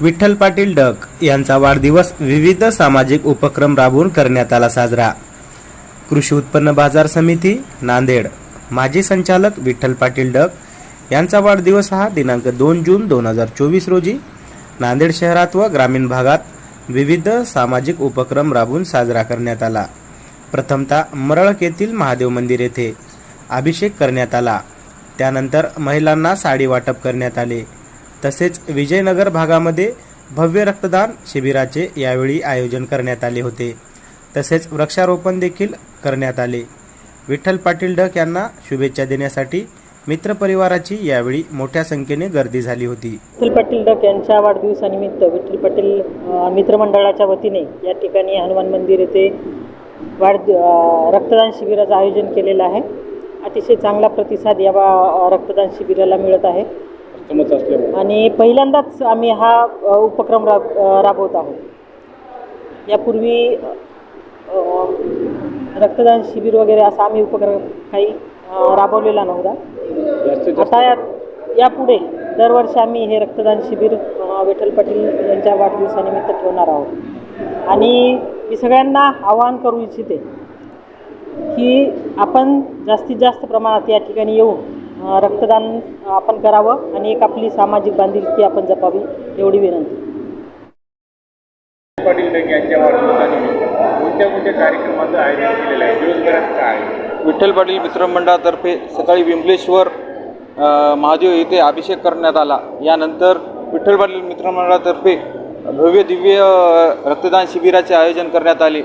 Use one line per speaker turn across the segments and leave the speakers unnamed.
Vitthal Patil duck यांचा वाढदिवस विविध सामाजिक उपक्रम राबवून करण्यात आला साजरा. कृषी उत्पन्न बाजार समिती नांदेड. माजी संचालक विठ्ठल पाटील डक यांचा वाढदिवस हा दिनांक दोन जून दोन हजार चोवीस रोजी नांदेड शहरात व ग्रामीण भागात विविध सामाजिक उपक्रम राबवून साजरा करण्यात आला. प्रथमतः मरळक येथील महादेव मंदिर येथे अभिषेक करण्यात आला. त्यानंतर महिलांना साडी वाटप करण्यात आले. तसेच विजयनगर भागामध्ये भव्य रक्तदान शिबिराचे यावेळी आयोजन करण्यात आले होते. तसेच वृक्षारोपण देखील करण्यात आले. विठ्ठल पाटील डक यांना शुभेच्छा देण्यासाठी मित्रपरिवाराची यावेळी मोठ्या संख्येने गर्दी झाली होती.
विठ्ठल पाटील डक यांच्या वाढदिवसानिमित्त विठ्ठल पाटील मित्रमंडळाच्या वतीने या ठिकाणी हनुमान मंदिर येथे वाढ रक्तदान शिबिराचं आयोजन केलेलं आहे. अतिशय चांगला प्रतिसाद या रक्तदान शिबिराला मिळत आहे. आणि पहिल्यांदाच आम्ही हा अ, उपक्रम राब अ, राबवत आहोत. यापूर्वी अ, रक्तदान शिबिर वगैरे असा आम्ही उपक्रम काही अ, राबवलेला नव्हता. आता या यापुढे दरवर्षी आम्ही हे रक्तदान शिबिर अ, विठ्ठल पाटील यांच्या वाढदिवसानिमित्त ठेवणार आहोत. आणि मी सगळ्यांना आवाहन करू इच्छिते की आपण जास्तीत जास्त प्रमाणात या ठिकाणी येऊन रक्तदान आपण करावं आणि एक आपली सामाजिक बांधिलकी आपण जपावी एवढी विनंती?
विठ्ठल पाटील मित्रमंडळातर्फे सकाळी विंबलेश्वर अ, महादेव येथे अभिषेक करण्यात आला. यानंतर विठ्ठल पाटील मित्रमंडळातर्फे भव्य दिव्य रक्तदान शिबिराचे आयोजन करण्यात आले.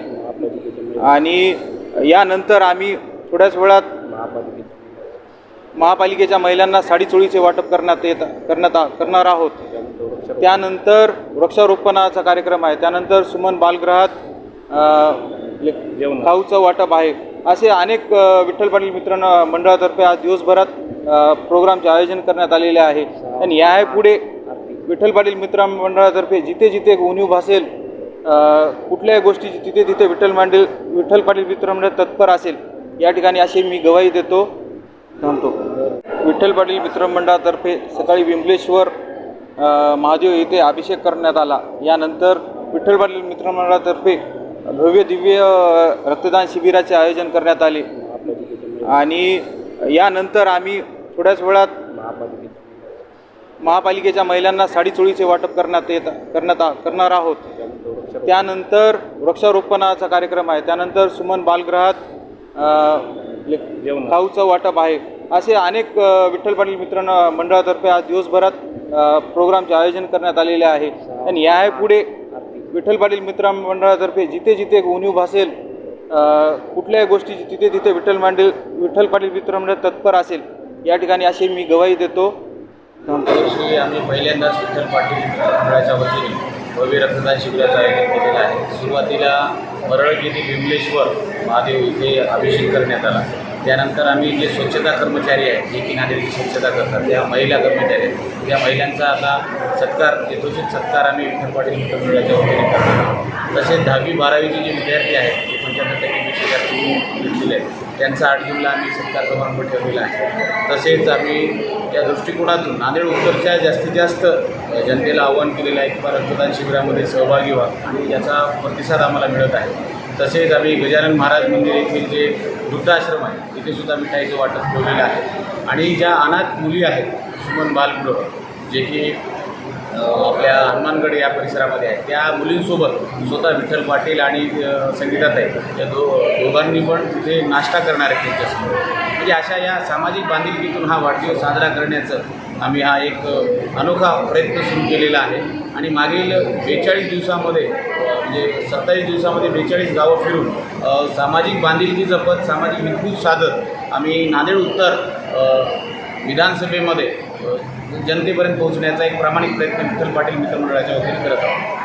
आणि यानंतर आम्ही थोड्याच वेळात महापालिकेच्या महिलांना साडी चोळीचे वाटप करण्यात येत करण्यात करणार आहोत. त्यानंतर वृक्षारोपणाचा कार्यक्रम आहे. त्यानंतर सुमन बालगृहात खाऊचं वाटप आहे. असे अनेक विठ्ठल पाटील मित्र मंडळातर्फे आज दिवसभरात प्रोग्रामचे आयोजन करण्यात आलेले आहे. आणि यापुढे विठ्ठल पाटील मित्र मंडळातर्फे जिथे जिथे उणीव भासेल कुठल्याही गोष्टीची तिथे तिथे विठ्ठल मांडील विठ्ठल पाटील मित्रमंडळ तत्पर असेल या ठिकाणी अशी मी गवाही देतो. सांगतो विठ्ठल पाटील मित्रमंडळातर्फे सकाळी विंबलेश्वर महादेव येथे अभिषेक करण्यात आला. यानंतर विठ्ठल पाटील मित्रमंडळातर्फे भव्य दिव्य रक्तदान शिबिराचे आयोजन करण्यात आले. आणि यानंतर आम्ही थोड्याच वेळात महापालिकेच्या महिलांना साडीचोळीचे वाटप करण्यात येत करण्यात आ- करणार आहोत. त्यानंतर वृक्षारोपणाचा कार्यक्रम आहे. त्यानंतर सुमन बालगृहात खाऊचं वाटप आहे. असे अनेक विठ्ठल पाटील मित्र मंडळातर्फे आज दिवसभरात प्रोग्रामचे आयोजन करण्यात आलेले आहे. आणि यापुढे विठ्ठल पाटील मित्र मंडळातर्फे जिथे जिथे उणीव भासेल कुठल्याही गोष्टीची तिथे तिथे विठ्ठल मांडील विठ्ठल पाटील मित्रमंडळ तत्पर असेल या ठिकाणी अशी मी गवाही देतो.
आम्ही पहिल्यांदाच विठ्ठल पाटील मंडळाच्या वतीने भव्य रक्तदान शिबिराचं आयोजन केलेलं आहे. सुरुवातीला मरळ येथील विमलेश्वर महादेव इथे अभिषेक करण्यात आला. त्यानंतर आम्ही जे स्वच्छता कर्मचारी आहेत जे की नागरिक स्वच्छता करतात त्या महिला कर्मचारी आहेत. त्या महिलांचा आता सत्कार यथोचित सत्कार आम्ही विठ्ठल पाटील मित्रमंडळाच्या वतीने करतो तसेच दहावी बारावीचे जे विद्यार्थी आहेत ते पंच्याहत्तर टक्के विषय घेतलेले आहेत त्यांचा आठ जूनला आम्ही सत्कार समारंभ ठेवलेला आहे. तसेच आम्ही त्या दृष्टिकोनातून नांदेड उत्तरच्या जास्तीत जास्त जनतेला आव्हान केलेलं आहे की बा रक्तदान शिबिरामध्ये सहभागी व्हा आणि याचा प्रतिसाद आम्हाला मिळत आहे. तसेच आम्ही गजानन महाराज मंदिर येथील जे वृद्धाश्रम आहे तिथेसुद्धा मिठाईचं वाटप ठेवलेलं आहे. आणि ज्या अनाथ मुली आहेत सुमन बालगृह जे की आपल्या हनुमानगड या परिसरामध्ये आहे त्या मुलींसोबत स्वतः विठ्ठल पाटील आणि संगीतात आहे या दो दोघांनी पण तिथे नाश्ता करणार आहेत त्यांच्यासमोर. म्हणजे अशा या सामाजिक बांधिलकीतून हा वाढदिवस साजरा करण्याचं आम्ही हा एक अनोखा प्रयत्न सुरू केलेला आहे. आणि मागील बेचाळीस दिवसामध्ये म्हणजे सत्तावीस दिवसामध्ये बेचाळीस गावं फिरून सामाजिक बांधिलकी जपत सामाजिक विकृत साधत आम्ही नांदेड उत्तर विधानसभेमध्ये जनतेपर्यंत पोहोचण्याचा एक प्रामाणिक प्रयत्न विठ्ठल पाटील मित्रमंडळाच्या वतीने करत आहोत.